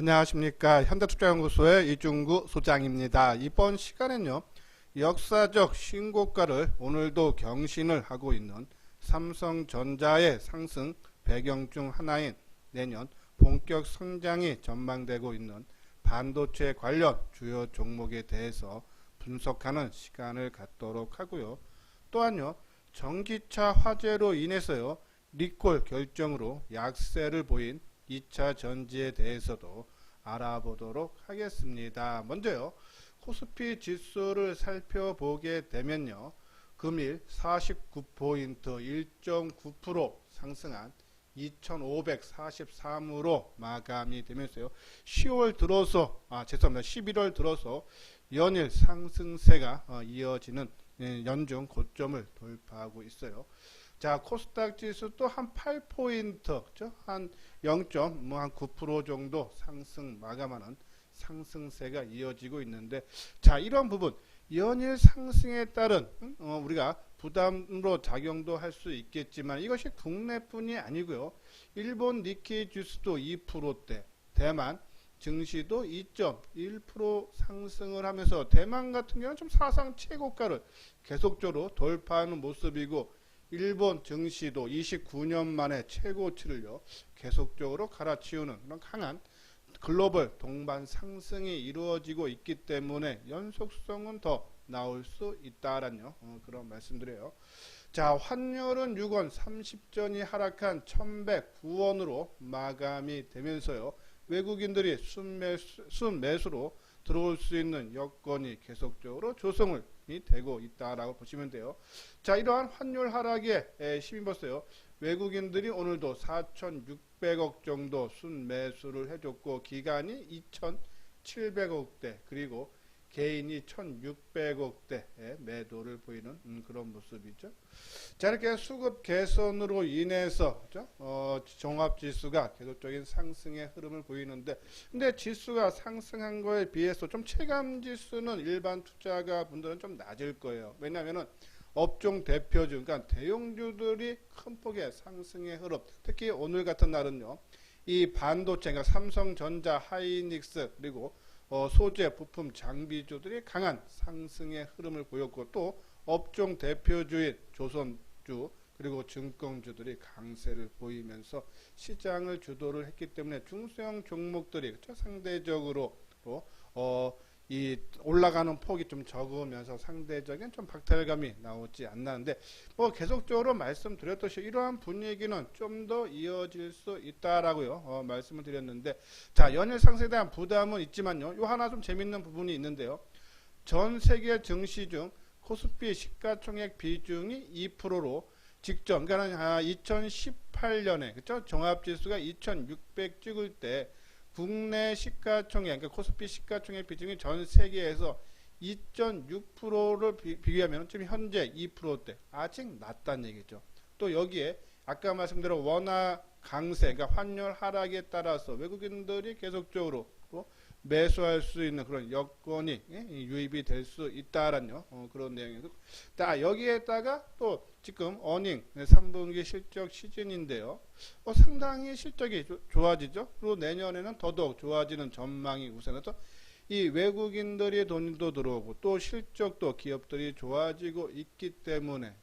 안녕하십니까 현대투자연구소의 이중구 소장입니다. 이번 시간엔요 역사적 신고가를 오늘도 경신을 하고 있는 삼성전자의 상승 배경 중 하나인 내년 본격 성장이 전망되고 있는 반도체 관련 주요 종목에 대해서 분석하는 시간을 갖도록 하고요. 또한요 전기차 화재로 인해서요 리콜 결정으로 약세를 보인 2차 전지에 대해서도 알아보도록 하겠습니다. 먼저요. 코스피 지수를 살펴보게 되면요. 금일 49포인트 1.9% 상승한 2543으로 마감이 되면서요. 10월 들어서 아 죄송합니다. 11월 들어서 연일 상승세가 어, 이어지는 예, 연중 고점을 돌파하고 있어요. 자, 코스닥 지수 또한 8포인트, 그죠? 한 0.9% 정도 상승 마감하는 상승세가 이어지고 있는데, 자, 이런 부분, 연일 상승에 따른, 어, 우리가 부담으로 작용도 할 수 있겠지만, 이것이 국내뿐이 아니고요. 일본 니케이 지수도 2%대, 대만 증시도 2.1% 상승을 하면서 대만 같은 경우는 좀 사상 최고가를 계속적으로 돌파하는 모습이고 일본 증시도 29년 만에 최고치를요 계속적으로 갈아치우는 그런 강한 글로벌 동반 상승이 이루어지고 있기 때문에 연속성은 더 나올 수 있다라는 어, 그런 말씀드려요. 자 환율은 6원 30전이 하락한 1109원으로 마감이 되면서요 외국인들이 순매수, 순매수로 들어올 수 있는 여건이 계속적으로 조성을 되고 있다라고 보시면 돼요. 자, 이러한 환율 하락에 힘입었어요. 외국인들이 오늘도 4,600억 정도 순매수를 해줬고 기간이 2,700억대 그리고 개인이 1,600억대의 매도를 보이는 음, 그런 모습이죠. 자 이렇게 수급 개선으로 인해서 어, 종합지수가 계속적인 상승의 흐름을 보이는데 근데 지수가 상승한 거에 비해서 좀 체감지수는 일반 투자가 분들은 좀 낮을 거예요. 왜냐하면 업종 대표주, 그러니까 대형주들이 큰 폭의 상승의 흐름, 특히 오늘 같은 날은요, 이 반도체, 그러니까 삼성전자, 하이닉스, 그리고 어, 소재, 부품, 장비주들이 강한 상승의 흐름을 보였고 또 업종 대표주인 조선주 그리고 증권주들이 강세를 보이면서 시장을 주도를 했기 때문에 중소형 종목들이 그렇죠? 상대적으로 어, 이 올라가는 폭이 좀 적으면서 상대적인 좀 박탈감이 나오지 않나는데 뭐 계속적으로 말씀드렸듯이 이러한 분위기는 좀 더 이어질 수 있다라고요 어, 말씀을 드렸는데 자 연일 상승에 대한 부담은 있지만요 요 하나 좀 재밌는 부분이 있는데요. 전 세계 증시 중 코스피 시가총액 비중이 2%로 직전 그러니까 2018년에 그죠 종합지수가 2600 찍을 때 국내 시가총액, 그러니까 코스피 시가총액 비중이 전 세계에서 2.6%를 비교하면 지금 현재 2%대 아직 낮다는 얘기죠. 또 여기에 아까 말씀드린 원화 강세, 그러니까 환율 하락에 따라서 외국인들이 계속적으로 매수할 수 있는 그런 여건이 예, 유입이 될 수 있다라는 어, 그런 내용이고 자 여기에다가 또 지금 어닝 3분기 실적 시즌인데요. 어, 상당히 실적이 조, 좋아지죠? 그리고 내년에는 더더욱 좋아지는 전망이 우선해서 이 외국인들이 돈도 들어오고 또 실적도 기업들이 좋아지고 있기 때문에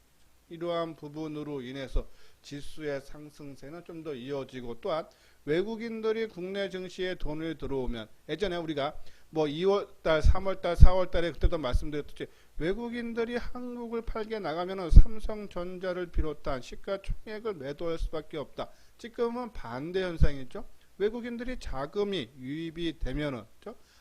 이러한 부분으로 인해서 지수의 상승세는 좀 더 이어지고 또한 외국인들이 국내 증시에 돈을 들어오면 예전에 우리가 뭐 2월달, 3월달, 4월달에 그때도 말씀드렸듯이 외국인들이 한국을 팔게 나가면은 삼성전자를 비롯한 시가총액을 매도할 수밖에 없다. 지금은 반대 현상이죠. 외국인들이 자금이 유입이 되면은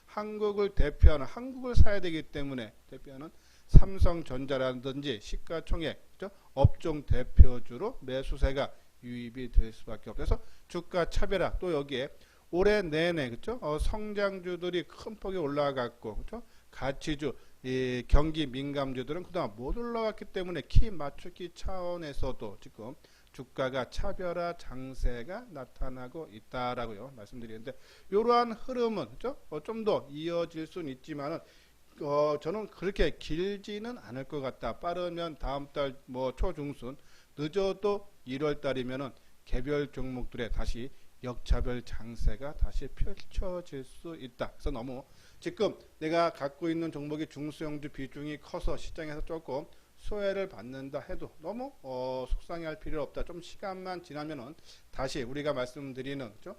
한국을 대표하는 한국을 사야 되기 때문에 대표하는 삼성전자라든지 시가총액 업종 대표주로 매수세가 유입이 될 수밖에 없어서 주가 차별화 또 여기에 올해 내내 그렇죠? 어, 성장주들이 큰 폭이 올라갔고 그렇죠? 가치주 이 경기 민감주들은 그동안 못 올라갔기 때문에 키 맞추기 차원에서도 지금 주가가 차별화 장세가 나타나고 있다라고요 말씀드리는데 이러한 흐름은? 어, 좀더 이어질 수는 있지만은 어, 저는 그렇게 길지는 않을 것 같다. 빠르면 다음 달 뭐 초중순 늦어도 1월 달이면은 개별 종목들에 다시 역차별 장세가 다시 펼쳐질 수 있다. 그래서 너무 지금 내가 갖고 있는 종목이 중소형주 비중이 커서 시장에서 조금 소외를 받는다 해도 너무 어, 속상해할 필요 없다. 좀 시간만 지나면은 다시 우리가 말씀드리는 그죠?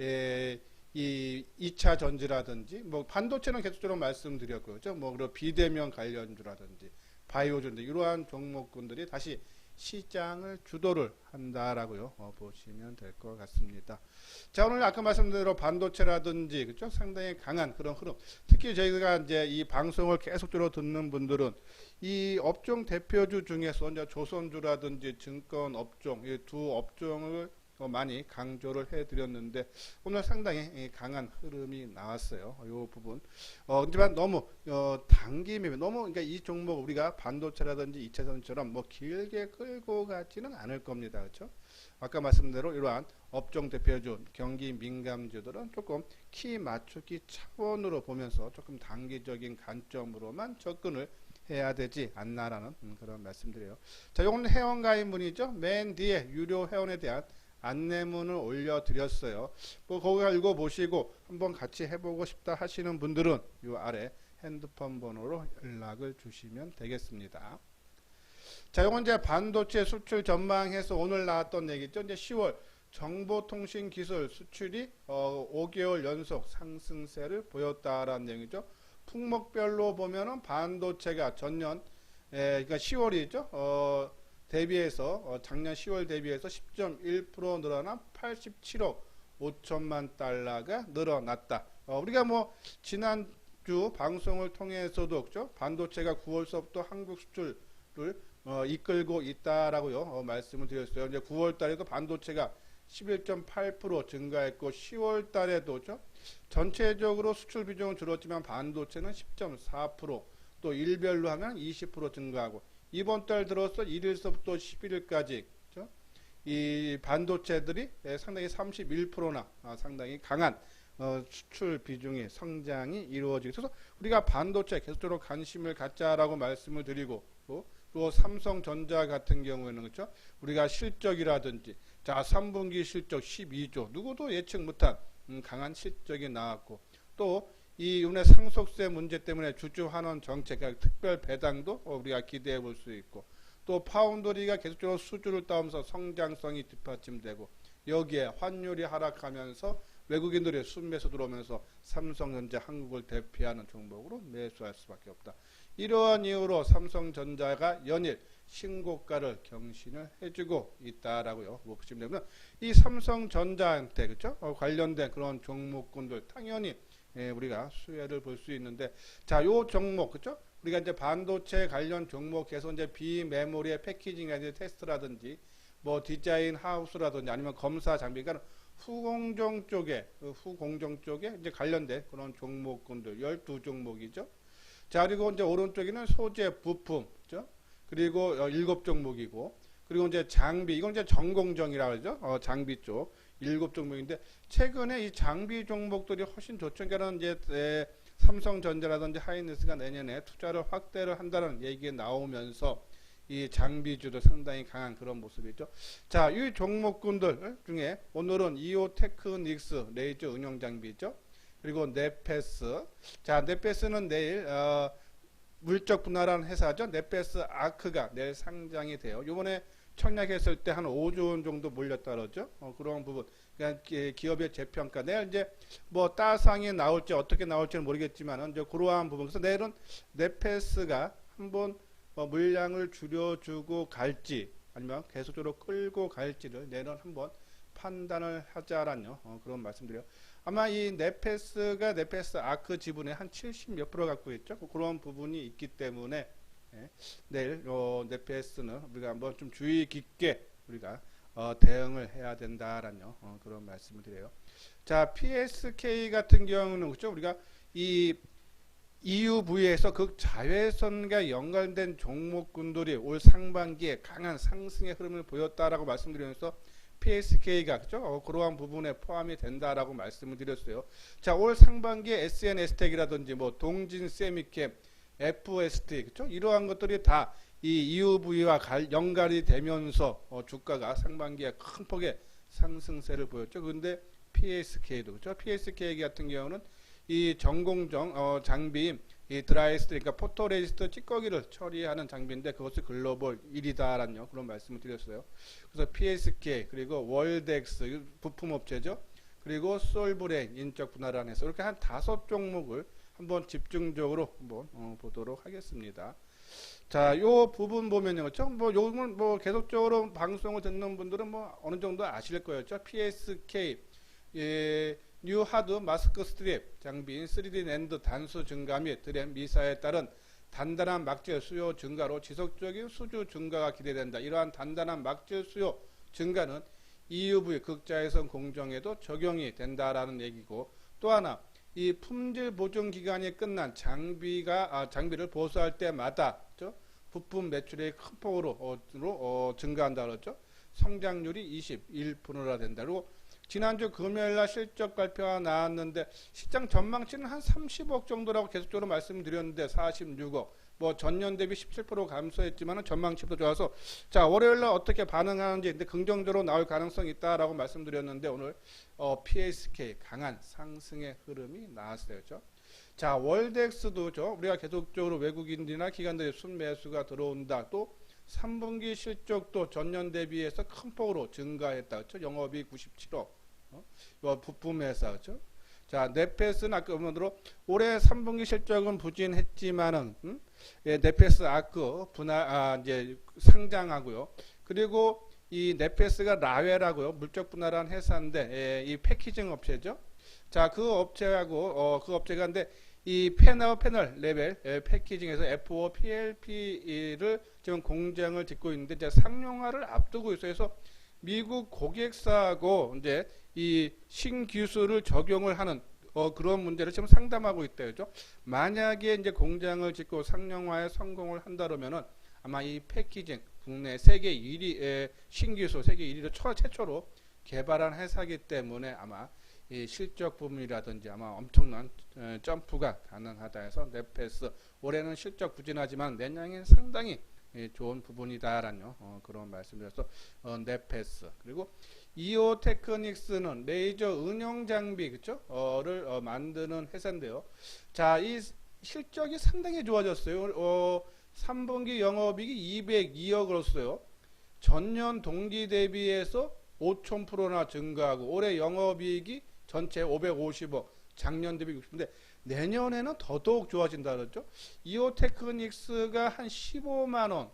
예, 이 2차 전지라든지 뭐 반도체는 계속적으로 말씀드렸고요. 그죠? 뭐 그리고 비대면 관련주라든지 바이오주인데 이러한 종목군들이 다시 시장을 주도를 한다라고요. 어, 보시면 될 것 같습니다. 자, 오늘 아까 말씀드린 대로 반도체라든지 그죠? 상당히 강한 그런 흐름. 특히 저희가 이제 이 방송을 계속적으로 듣는 분들은 이 업종 대표주 중에서 이제 조선주라든지 증권 업종 이 두 업종을 어, 많이 강조를 해드렸는데 오늘 상당히 이 강한 흐름이 나왔어요. 이 부분. 어, 하지만 너무 어, 매매 너무 그러니까 이 종목 우리가 반도체라든지 이차전처럼 뭐 길게 끌고 가지는 않을 겁니다. 그렇죠? 아까 말씀드린 대로 이러한 업종 대표주 경기 민감주들은 조금 키 맞추기 차원으로 보면서 조금 단기적인 관점으로만 접근을 해야 되지 않나라는 음, 그런 말씀드려요. 자, 이건 회원 가입문이죠. 맨 뒤에 유료 회원에 대한 안내문을 올려드렸어요. 뭐 거기 읽어보시고 한번 같이 해보고 싶다 하시는 분들은 이 아래 핸드폰 번호로 연락을 주시면 되겠습니다. 자, 이건 이제 반도체 수출 전망해서 오늘 나왔던 얘기죠. 이제 10월 정보통신기술 수출이 어, 5개월 연속 상승세를 보였다라는 얘기죠. 품목별로 보면은 반도체가 전년 에, 그러니까 10월이죠. 어, 대비해서 어, 작년 10월 대비해서 10.1% 늘어난 87억 5천만 달러가 늘어났다. 어, 우리가 뭐 지난주 방송을 통해서도 그죠? 반도체가 9월서부터 한국 수출을 어, 이끌고 있다라고요 어, 말씀을 드렸어요. 이제 9월 달에도 반도체가 11.8% 증가했고 10월 달에도 죠 전체적으로 수출 비중은 줄었지만 반도체는 10.4%또 일별로 하면 20% 증가하고 이번 달 들어서 1일서부터 11일까지 그렇죠? 이 반도체들이 상당히 31%나 아, 상당히 강한 어, 수출 비중의 성장이 이루어지고 있어서 우리가 반도체 계속적으로 관심을 갖자라고 말씀을 드리고 또, 또 삼성전자 같은 경우에는 그렇죠? 우리가 실적이라든지 자 3분기 실적 12조 누구도 예측 못한 음, 강한 실적이 나왔고 또 이 이번에 상속세 문제 때문에 주주 환원 정책, 특별 배당도 어, 우리가 기대해 볼 수 있고 또 파운드리가 계속적으로 수주를 따오면서 성장성이 뒷받침되고 여기에 환율이 하락하면서 외국인들의 순매수 들어오면서 삼성전자 한국을 대표하는 종목으로 매수할 수밖에 없다. 이러한 이유로 삼성전자가 연일 신고가를 경신을 해주고 있다라고요. 뭐 보시면 되면 이 삼성전자한테 그렇죠? 어, 관련된 그런 종목군들 당연히 예, 우리가 수혜를 볼 수 있는데 자, 요 종목 그렇죠? 우리가 이제 반도체 관련 종목에서 이제 비메모리의 패키징이라든지 테스트라든지 뭐 디자인 하우스라든지 아니면 검사 장비 그러니까 후공정 쪽에 그 후공정 쪽에 이제 관련된 그런 종목군들 12종목이죠. 자, 그리고 이제 오른쪽에는 소재 부품 그죠? 그리고 어, 일곱 종목이고 그리고 이제 장비 이건 이제 전공정이라 그러죠. 어, 장비 쪽 일곱 종목인데 최근에 이 장비 종목들이 훨씬 좋죠. 그러니까 이제 에, 삼성전자라든지 하이닉스가 내년에 투자를 확대를 한다는 얘기가 나오면서 이 장비주도 상당히 강한 그런 모습이죠. 자, 이 종목군들 중에 오늘은 이오테크닉스 레이저 응용 장비죠. 그리고 네페스. 자, 네페스는 내일 어, 물적 분할한 회사죠. 네페스 아크가 내일 상장이 돼요. 요번에 청약했을 때 한 5조 원 정도 몰렸다 그러죠. 어, 그런 부분. 그러니까 기업의 재평가. 내일 이제 뭐 따상이 나올지 어떻게 나올지는 모르겠지만 이제 그러한 부분. 그래서 내일은 네페스가 한번 어, 물량을 줄여주고 갈지 아니면 계속적으로 끌고 갈지를 내일은 한번 판단을 하자라는 어, 그런 말씀드려요. 아마 이 네페스가 네페스 아크 지분의 한 70 몇 프로 갖고 있죠. 그런 부분이 있기 때문에 예, 내일 어, 네페스는 우리가 한번 좀 주의 깊게 우리가 어, 대응을 해야 된다라는 어, 그런 말씀을 드려요. 자, PSK 같은 경우는 그렇죠. 우리가 이 EUV에서 극자외선과 연관된 종목군들이 올 상반기에 강한 상승의 흐름을 보였다라고 말씀드리면서 PSK가 그죠? 어, 그러한 부분에 포함이 된다라고 말씀을 드렸어요. 자, 올 상반기에 SNS텍이라든지 뭐 동진 세미캡, FST 그죠? 이러한 것들이 다 이 EUV와 연관이 되면서 어, 주가가 상반기에 큰 폭의 상승세를 보였죠. 근데 PSK도 그렇죠. PSK 같은 경우는 이 전공정 어, 장비 이 드라이스트 그러니까 포토레지스트 찌꺼기를 처리하는 장비인데 그것이 글로벌 1위다라는 그런 말씀을 드렸어요. 그래서 PSK 그리고 월덱스 이거 부품 업체죠. 그리고 솔브레인 인적 분할안에서 이렇게 한 다섯 종목을 한번 집중적으로 한번 어, 보도록 하겠습니다. 자, 요 부분 보면요. 뭐 요건 뭐 계속적으로 방송을 듣는 분들은 뭐 어느 정도 아실. 그렇죠? PSK 예, 뉴 하드 마스크 스트립 장비인 3D 랜드 단수 증가 및 드램 미사에 따른 단단한 막질 수요 증가로 지속적인 수주 증가가 기대된다. 이러한 단단한 막질 수요 증가는 EUV 극자외선 공정에도 적용이 된다라는 얘기고 또 하나 이 품질 보증 기간이 끝난 장비가 아, 장비를 보수할 때마다 그죠? 부품 매출이 큰 폭으로 어, 어, 증가한다 그랬죠. 성장률이 21%나 된다. 그리고 지난주 금요일 날 실적 발표가 나왔는데 시장 전망치는 한 30억 정도라고 계속적으로 말씀드렸는데 46억. 뭐 전년 대비 17% 감소했지만 전망치도 좋아서 자 월요일 날 어떻게 반응하는지 근데 긍정적으로 나올 가능성이 있다라고 말씀드렸는데 오늘 어, PSK 강한 상승의 흐름이 나왔어요. 그렇죠? 자 월덱스도 죠. 우리가 계속적으로 외국인들이나 기관들의 순매수가 들어온다. 또 3분기 실적도 전년 대비해서 큰 폭으로 증가했다. 그렇죠? 영업이 97억. 어? 이 부품 회사 그렇죠? 자, 넷패스는 아까 보면대로 올해 3분기 실적은 부진했지만은 음? 예, 넷패스 아크 분할 아 이제 상장하고요. 그리고 이 넷패스가 라웨라고요. 물적 분할한 회사인데 예, 이 패키징 업체죠. 자, 그 업체하고 어, 그 업체가 근데 이 패널 패널 레벨 예, 패키징에서 F5 PLP를 지금 공장을 짓고 있는데 이제 상용화를 앞두고 있어요. 그래서 미국 고객사하고 이제 이 신기술을 적용을 하는 어, 그런 문제를 지금 상담하고 있다 그죠? 만약에 이제 공장을 짓고 상용화에 성공을 한다면은 아마 이 패키징 국내 세계 1위 신기술 세계 1위로 처, 최초로 개발한 회사이기 때문에 아마 이 실적 부분이라든지 아마 엄청난 에, 점프가 가능하다 해서 넷패스 올해는 실적 부진하지만 내년엔 상당히 예, 좋은 부분이다라는 어, 그런 말씀드려서 어, 넷패스 그리고 이오 테크닉스는 레이저 응용 장비 그쵸? 어를 어, 만드는 회사인데요. 자, 이 실적이 상당히 좋아졌어요. 어, 3분기 영업이익이 202억으로서요. 전년 동기 대비해서 5,000%나 증가하고 올해 영업이익이 전체 550억, 작년 대비 60인데 내년에는 더더욱 좋아진다 그랬죠. 이오 테크닉스가 한 15만 원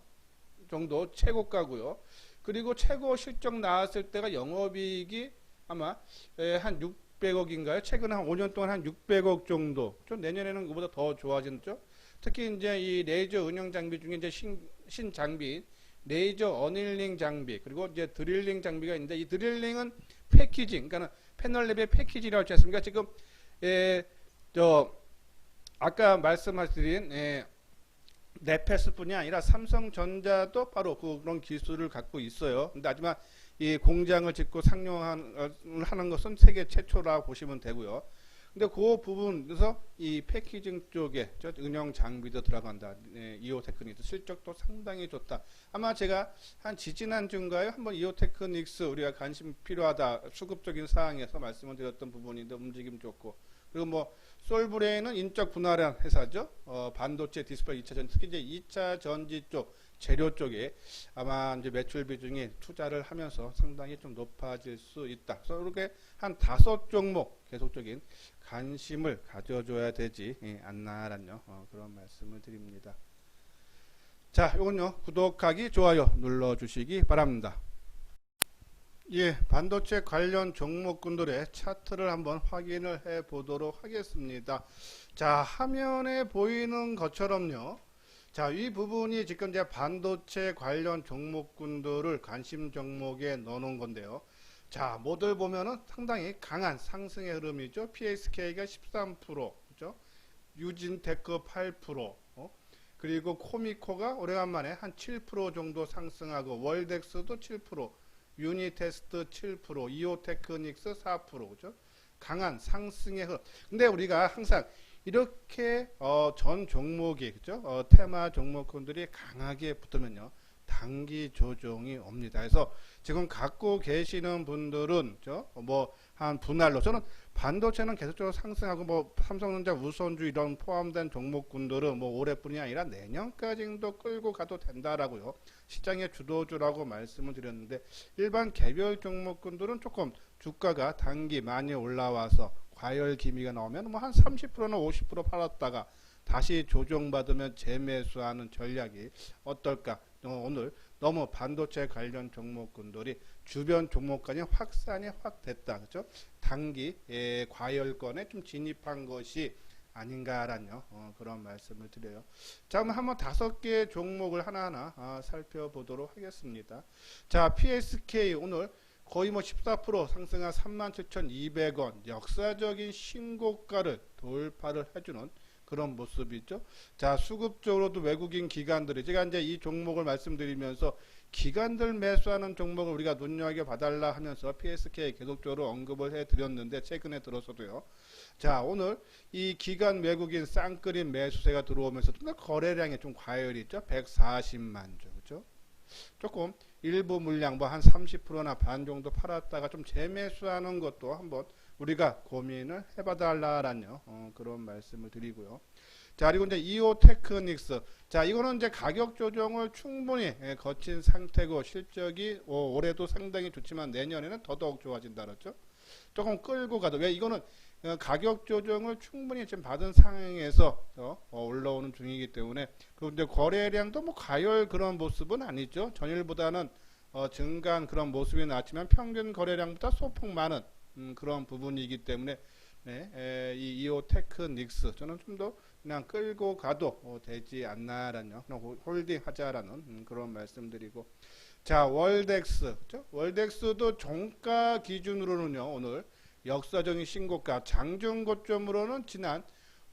정도 최고가고요. 그리고 최고 실적 나왔을 때가 영업이익이 아마 에, 한 600억인가요? 최근 한 5년 동안 한 600억 정도. 좀 내년에는 그보다 더 좋아지죠. 특히 이제 이 레이저 운영 장비 중에 이제 신, 신 장비, 레이저 어닐링 장비, 그리고 이제 드릴링 장비가 있는데 이 드릴링은 패키징, 그러니까 패널 랩의 패키지라고 했지 않습니까? 지금 에, 저 아까 말씀하신 에, 네페스뿐이 아니라 삼성전자도 바로 그런 기술을 갖고 있어요. 근데 하지만 이 공장을 짓고 상용하는 것은 세계 최초라고 보시면 되고요. 근데 그 부분에서 이 패키징 쪽에 저 응용 장비도 들어간다. 네, 이오 테크닉스 실적도 상당히 좋다. 아마 제가 한 지지난 주인가요? 한번 이오 테크닉스 우리가 관심 필요하다. 수급적인 사항에서 말씀을 드렸던 부분인데 움직임 좋고 그리고 뭐 솔브레인은 인적 분할한 회사죠. 어, 반도체 디스플레이 2차 전 특히 이제 2차 전지 쪽 재료 쪽에 아마 이제 매출 비중이 투자를 하면서 상당히 좀 높아질 수 있다. 그래서 이렇게 한 다섯 종목 계속적인 관심을 가져줘야 되지 예, 않나라는 어, 그런 말씀을 드립니다. 자, 이건요 구독하기, 좋아요 눌러주시기 바랍니다. 예, 반도체 관련 종목군들의 차트를 한번 확인을 해 보도록 하겠습니다. 자, 화면에 보이는 것처럼요. 자, 이 부분이 지금 이제 반도체 관련 종목군들을 관심 종목에 넣어 놓은 건데요. 자, 모델 보면은 상당히 강한 상승의 흐름이죠. PSK가 13%, 그죠? 유진테크 8%, 어? 그리고 코미코가 오래간만에 한 7% 정도 상승하고 월덱스도 7%, 유니테스트 7%, 이오테크닉스 4%, 그죠? 강한 상승의 흐름. 근데 우리가 항상 이렇게 어, 전 종목이 그죠? 어, 테마 종목군들이 강하게 붙으면요. 단기 조정이 옵니다. 그래서 지금 갖고 계시는 분들은 뭐 한 분할로 저는 반도체는 계속적으로 상승하고 뭐 삼성전자, 우선주 이런 포함된 종목군들은 뭐 올해뿐이 아니라 내년까지도 끌고 가도 된다라고요. 시장의 주도주라고 말씀을 드렸는데 일반 개별 종목군들은 조금 주가가 단기 많이 올라와서 과열 기미가 나오면 뭐 한 30%나 50% 팔았다가 다시 조정받으면 재매수하는 전략이 어떨까? 어, 오늘 너무 반도체 관련 종목군들이 주변 종목까지 확산이 확 됐다. 그죠? 단기 예, 과열권에 좀 진입한 것이 아닌가라는 어, 그런 말씀을 드려요. 자, 그럼 한번 다섯 개 종목을 하나하나 아, 살펴보도록 하겠습니다. 자, PSK 오늘 거의 뭐 14% 상승한 37,200원 역사적인 신고가를 돌파를 해주는 그런 모습이죠. 자, 수급적으로도 외국인 기관들이 제가 이제 이 종목을 말씀드리면서 기관들 매수하는 종목을 우리가 눈여겨 봐달라 하면서 PSK 계속적으로 언급을 해 드렸는데 최근에 들어서도요. 자, 오늘 이 기관 외국인 쌍끌인 매수세가 들어오면서 좀 더 거래량이 좀 과열이 있죠. 140만 주. 그죠? 조금 일부 물량 뭐 한 30%나 반 정도 팔았다가 좀 재매수하는 것도 한번 우리가 고민을 해봐달라라는 어, 그런 말씀을 드리고요. 자 그리고 이제 이오 테크닉스 자 이거는 이제 가격 조정을 충분히 예, 거친 상태고 실적이 오, 올해도 상당히 좋지만 내년에는 더더욱 좋아진다 그랬죠. 조금 끌고 가도 왜 이거는 어, 가격 조정을 충분히 지금 받은 상황에서 어, 어, 올라오는 중이기 때문에 그런데 거래량도 뭐 가열 그런 모습은 아니죠. 전일보다는 어, 증가한 그런 모습이 나왔지만 평균 거래량보다 소폭 많은 음, 그런 부분이기 때문에 네, 에, 이 이오 테크닉스 저는 좀더 그냥 끌고 가도 어, 되지 않나라는 홀딩 하자라는 음, 그런 말씀드리고 자 월덱스? 월덱스도 종가 기준으로는요 오늘 역사적인 신고가 장중 고점으로는 지난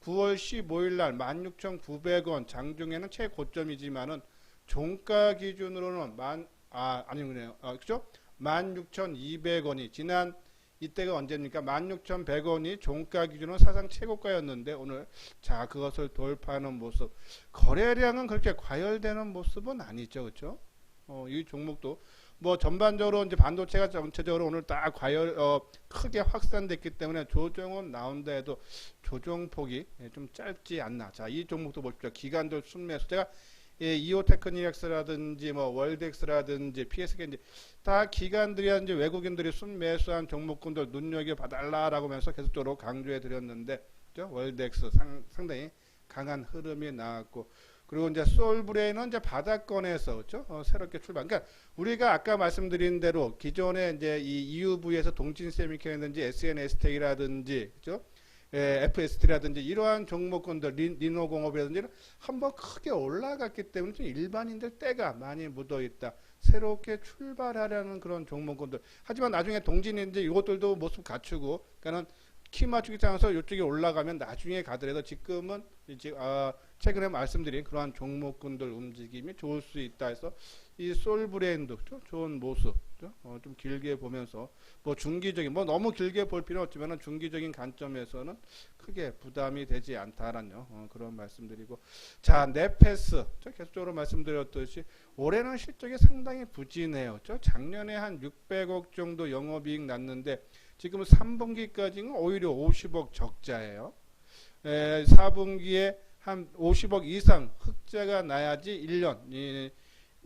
9월 15일 날 16,900원 장중에는 최고점이지만은 종가 기준으로는 만 아 아니군요. 아, 그죠? 16,200원이 지난 이때가 언제입니까? 16,100원이 종가 기준으로 사상 최고가였는데 오늘 자 그것을 돌파하는 모습 거래량은 그렇게 과열되는 모습은 아니죠. 그렇죠? 어, 이 종목도 뭐 전반적으로 이제 반도체가 전체적으로 오늘 딱 과열 어, 크게 확산됐기 때문에 조정은 나온다 해도 조정폭이 예, 좀 짧지 않나. 자, 이 종목도 보십시오. 기관들 순매수 제가 예, 이오테크닉스라든지 뭐 월덱스라든지 PSK인지 다 기관들이 이제 외국인들이 순매수한 종목군들 눈여겨 봐달라라고 하면서 계속적으로 강조해 드렸는데 그죠? 월덱스 상, 상당히 강한 흐름이 나왔고 그리고 이제 솔브레인은 이제 바닥권에서 그렇죠? 어, 새롭게 출발. 그러니까 우리가 아까 말씀드린 대로 기존에 이제 이 EUV에서 동진 세미케라든지 SNS텍이라든지 그렇죠? 예, FST라든지 이러한 종목군들 리, 노공업이라든지 한번 크게 올라갔기 때문에 좀 일반인들 때가 많이 묻어 있다. 새롭게 출발하려는 그런 종목군들. 하지만 나중에 동진인지 이것들도 모습 갖추고 그러니까는 키 맞추기 장에서 이쪽에 올라가면 나중에 가더라도 지금은 이제 아, 최근에 말씀드린 그러한 종목군들 움직임이 좋을 수 있다 해서 이 솔브랜드 좋은 모습 어, 좀 길게 보면서 뭐 중기적인 뭐 너무 길게 볼 필요는 없지만 중기적인 관점에서는 크게 부담이 되지 않다라는 어, 그런 말씀드리고 자 네페스 계속적으로 말씀드렸듯이 올해는 실적이 상당히 부진해요. 작년에 한 600억 정도 영업이익 났는데 지금 3분기까지는 오히려 50억 적자예요. 에, 4분기에 한 50억 이상 흑자가 나야지 1년 이,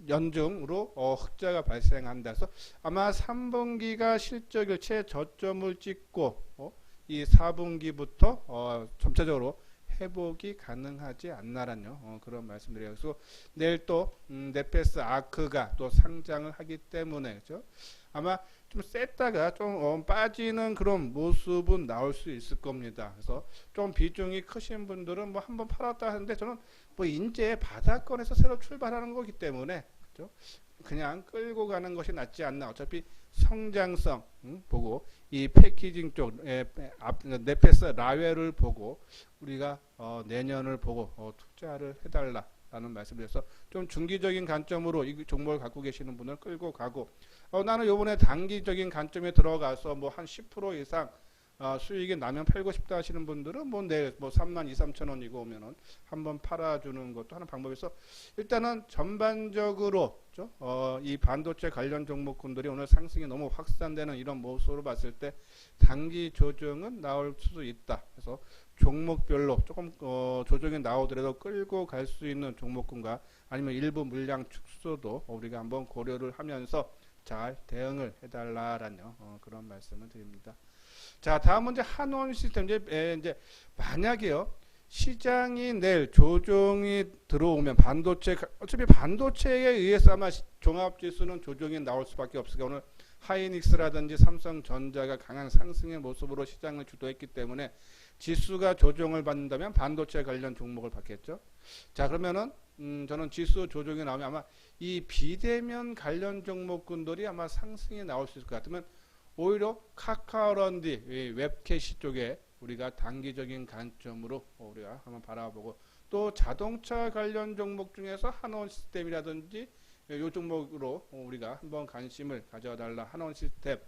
연중으로 어, 흑자가 발생한다. 그래서 아마 3분기가 실적을 최저점을 찍고 어, 이 4분기부터 어, 점차적으로 회복이 가능하지 않나라는 어, 그런 말씀드려요. 그래서 내일 또 음, 네페스 아크가 또 상장을 하기 때문에 그렇죠? 아마 좀 셌다가 좀 어, 빠지는 그런 모습은 나올 수 있을 겁니다. 그래서 좀 비중이 크신 분들은 뭐 한번 팔았다 하는데 저는 뭐 인제 바닥권에서 새로 출발하는 거기 때문에 그렇죠? 그냥 끌고 가는 것이 낫지 않나. 어차피 성장성 음, 보고 이 패키징 쪽 네페스 라웨를 보고 우리가 어, 내년을 보고 어, 투자를 해달라. 라는 말씀드려서 좀 중기적인 관점으로 이 종목을 갖고 계시는 분을 끌고 가고 어, 나는 요번에 단기적인 관점에 들어가서 뭐 한 10% 이상 아, 수익이 나면 팔고 싶다 하시는 분들은 뭐 내일 뭐 3만 2, 3천 원이고 오면은 한번 팔아주는 것도 하는 방법이서 일단은 전반적으로? 어, 이 반도체 관련 종목군들이 오늘 상승이 너무 확산되는 이런 모습으로 봤을 때 단기 조정은 나올 수도 있다. 그래서 종목별로 조금 어, 조정이 나오더라도 끌고 갈 수 있는 종목군과 아니면 일부 물량 축소도 우리가 한번 고려를 하면서 잘 대응을 해달라라는 어, 그런 말씀을 드립니다. 자, 다음 문제 한원 시스템 이제, 에, 이제 만약에요 시장이 내일 조정이 들어오면 반도체 어차피 반도체에 의해서 아마 종합지수는 조정이 나올 수밖에 없으니까 오늘 하이닉스라든지 삼성전자가 강한 상승의 모습으로 시장을 주도했기 때문에 지수가 조정을 받는다면 반도체 관련 종목을 받겠죠. 자 그러면은 음, 저는 지수 조정이 나오면 아마 이 비대면 관련 종목군들이 아마 상승이 나올 수 있을 것 같으면 오히려 카카오런디 웹캐시 쪽에 우리가 단기적인 관점으로 우리가 한번 바라보고 또 자동차 관련 종목 중에서 한원 시스템이라든지 이 종목으로 우리가 한번 관심을 가져달라 한원 시스템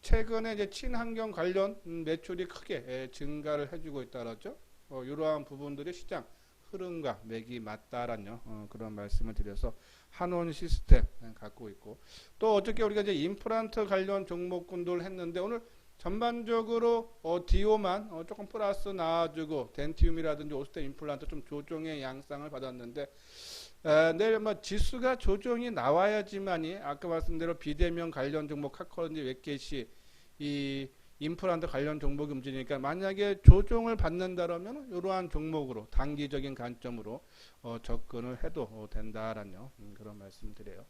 최근에 이제 친환경 관련 매출이 크게 증가를 해주고 있다라죠. 어, 이러한 부분들이 시장 흐름과 맥이 맞다라는 어, 그런 말씀을 드려서 한원 시스템 갖고 있고 또 어저께 우리가 이제 임플란트 관련 종목군들 했는데 오늘 전반적으로 어, 디오만 어, 조금 플러스 나와주고 덴티움이라든지 오스테 임플란트 좀 조정의 양상을 받았는데 에, 내일 뭐 지수가 조정이 나와야지만이 아까 말씀대로 비대면 관련 종목 카커런지 웹게시 이 임플란트 관련 종목이 움직이니까 만약에 조정을 받는다라면 이러한 종목으로 단기적인 관점으로 어, 접근을 해도 어, 된다라는 음, 그런 말씀을 드려요.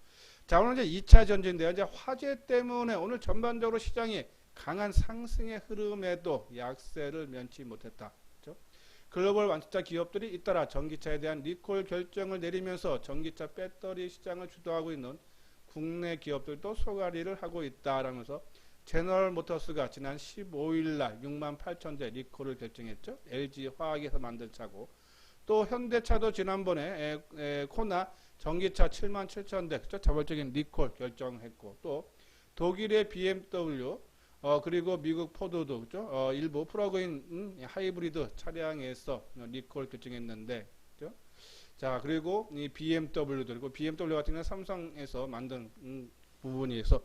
자 오늘 이제 2차 전지인데요. 이제 화재 때문에 오늘 전반적으로 시장이 강한 상승의 흐름에도 약세를 면치 못했다. 그렇죠? 글로벌 완투자 기업들이 잇따라 전기차에 대한 리콜 결정을 내리면서 전기차 배터리 시장을 주도하고 있는 국내 기업들도 소가리를 하고 있다라면서 제너럴 모터스가 지난 15일 날 6만 8천 대 리콜을 결정했죠. LG 화학에서 만든 차고 또 현대차도 지난번에 에, 에, 코나 전기차 7만 7천 대 그죠? 자발적인 리콜 결정했고 또 독일의 BMW 어, 그리고 미국 포도도 그죠? 어, 일부 플러그인 음, 하이브리드 차량에서 리콜 결정했는데 그죠? 자 그리고 이 BMW도 그리고 BMW 같은 경우는 삼성에서 만든 음, 부분에서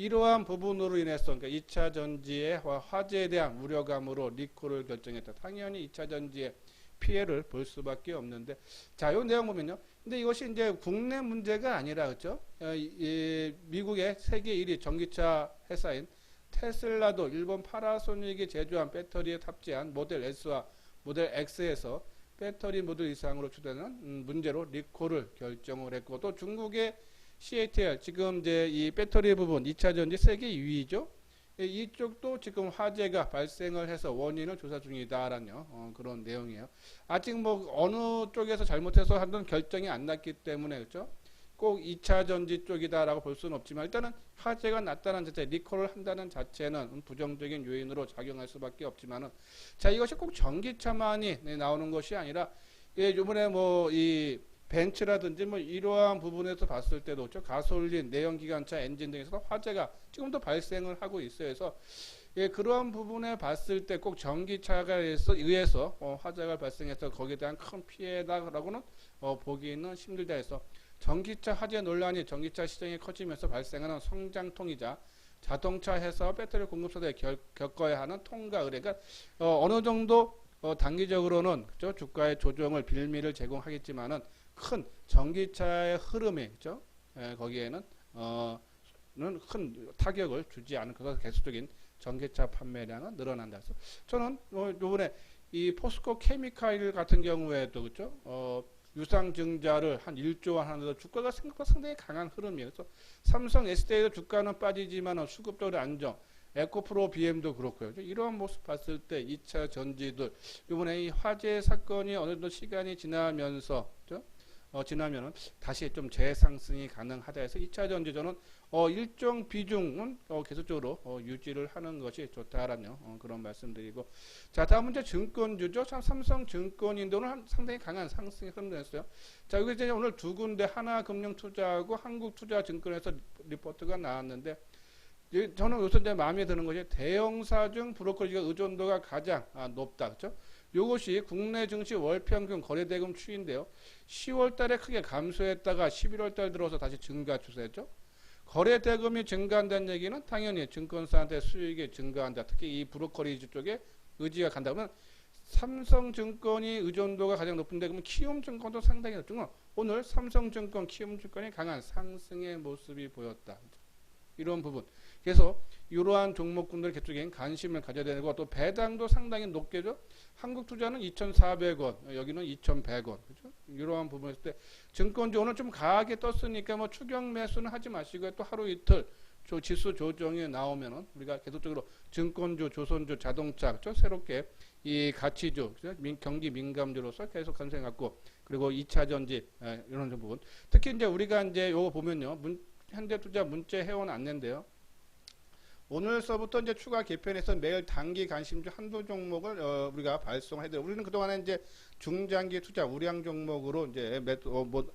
이러한 부분으로 인해서 그러니까 2차 전지의 화재에 대한 우려감으로 리콜을 결정했다. 당연히 2차 전지의 피해를 볼 수밖에 없는데 자, 이 내용 보면요. 근데 이것이 이제 국내 문제가 아니라 그죠? 어, 이, 미국의 세계 1위 전기차 회사인 테슬라도 일본 파라소닉이 제조한 배터리에 탑재한 모델 S와 모델 X에서 배터리 모듈 이상으로 추대하는 음, 문제로 리콜을 결정을 했고 또 중국의 CATL 지금 이제 이 배터리 부분 2차 전지 세계 2위죠. 이쪽도 지금 화재가 발생을 해서 원인을 조사 중이다라는 어, 그런 내용이에요. 아직 뭐 어느 쪽에서 잘못해서 한번 결정이 안 났기 때문에 그렇죠. 꼭 2차 전지 쪽이다라고 볼 수는 없지만 일단은 화재가 났다는 자체, 리콜을 한다는 자체는 부정적인 요인으로 작용할 수밖에 없지만은 자 이것이 꼭 전기차만이 네, 나오는 것이 아니라 예, 요번에 뭐 이 벤츠라든지 뭐 이러한 부분에서 봤을 때도 그렇죠? 가솔린, 내연기관차, 엔진 등에서 화재가 지금도 발생을 하고 있어요. 그래서 예, 그러한 부분에 봤을 때 꼭 전기차가 의해서 어, 화재가 발생해서 거기에 대한 큰 피해다라고는 어, 보기는 힘들다 해서 전기차 화재 논란이 전기차 시장이 커지면서 발생하는 성장통이자 자동차 회사와 배터리 공급사들이 겪어야 하는 통과 의뢰가 어, 어느 정도 어, 단기적으로는 그죠? 주가의 조정을 빌미를 제공하겠지만은 큰 전기차의 흐름이 그죠? 에, 거기에는 어, 큰 타격을 주지 않은 그것 계속적인 전기차 판매량은 늘어난다. 그래서 저는 어, 요번에 이 포스코 케미칼 같은 경우에도 그죠? 어, 유상증자를 한 1조 원 하는데도 주가가 생각보다 상당히 강한 흐름이에요. 그래서 삼성 SDI도 주가는 빠지지만 수급적으로 안정. 에코프로 BM도 그렇고요. 이러한 모습 봤을 때 2차 전지들 이번에 이 화재 사건이 어느 정도 시간이 지나면서 그렇죠? 어, 지나면은 다시 좀 재상승이 가능하다 해서 2차 전지전은 어, 일정 비중은 어, 계속적으로 어, 유지를 하는 것이 좋다라는 어, 그런 말씀드리고 자 다음 문제 증권주죠. 참 삼성증권인데 오늘 상당히 강한 상승이 흐름됐어요. 자 여기 이제 오늘 두 군데 하나금융투자하고 한국투자증권에서 리포트가 나왔는데 저는 우선 이제 마음에 드는 것이 대형사 중 브로커리가 의존도가 가장 아, 높다. 그렇죠? 요것이 국내 증시 월평균 거래대금 추이인데요. 10월 달에 크게 감소했다가 11월 달 들어서 다시 증가 추세였죠. 거래 대금이 증가한다는 얘기는 당연히 증권사한테 수익이 증가한다. 특히 이 브로커리지 쪽에 의지가 간다 그러면 삼성증권이 의존도가 가장 높은데 그러면 키움증권도 상당히 높죠. 오늘 삼성증권, 키움증권이 강한 상승의 모습이 보였다. 이런 부분. 그래서 이러한 종목군들 개쪽엔 관심을 가져야 되고 또 배당도 상당히 높게죠. 한국투자는 2,400원, 여기는 2,100원. 그죠? 이러한 부분에서 때 증권주 오늘 좀 강하게 떴으니까 뭐 추경 매수는 하지 마시고 또 하루 이틀 조 지수 조정이 나오면은 우리가 계속적으로 증권주, 조선주, 자동차 그죠? 새롭게 이 가치주, 그죠? 민- 경기 민감주로서 계속 갖고 그리고 2차 전지 예, 이런 부분. 특히 이제 우리가 이제 요거 보면요. 문, 현대투자 문제 회원 안내인데요. 오늘서부터 이제 추가 개편해서 매일 단기 관심주 한두 종목을 어, 우리가 발송해드려. 우리는 그동안에 이제 중장기 투자 우량 종목으로 이제 매도로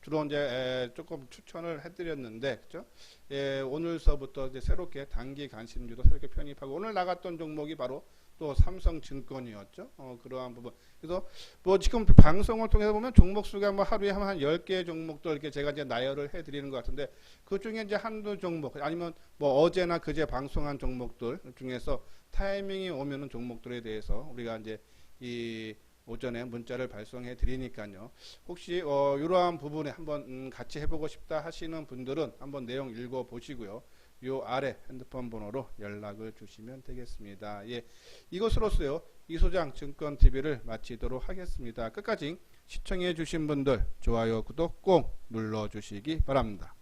주로 이제 에, 조금 추천을 해드렸는데, 그죠? 예, 오늘서부터 이제 새롭게 단기 관심주도 새롭게 편입하고 오늘 나갔던 종목이 바로 또 삼성증권이었죠. 어, 그러한 부분. 그래서 뭐 지금 방송을 통해서 보면 종목 수가 뭐 하루에 한, 한 10개 종목도 이렇게 제가 이제 나열을 해 드리는 것 같은데 그 중에 이제 한두 종목 아니면 뭐 어제나 그제 방송한 종목들 중에서 타이밍이 오면은 종목들에 대해서 우리가 이제 이 오전에 문자를 발송해 드리니까요. 혹시 어 이러한 부분에 한번 음, 같이 해보고 싶다 하시는 분들은 한번 내용 읽어 보시고요. 요 아래 핸드폰 번호로 연락을 주시면 되겠습니다. 예, 이것으로서요 이소장 증권 TV를 마치도록 하겠습니다. 끝까지 시청해 주신 분들 좋아요, 구독 꼭 눌러 주시기 바랍니다.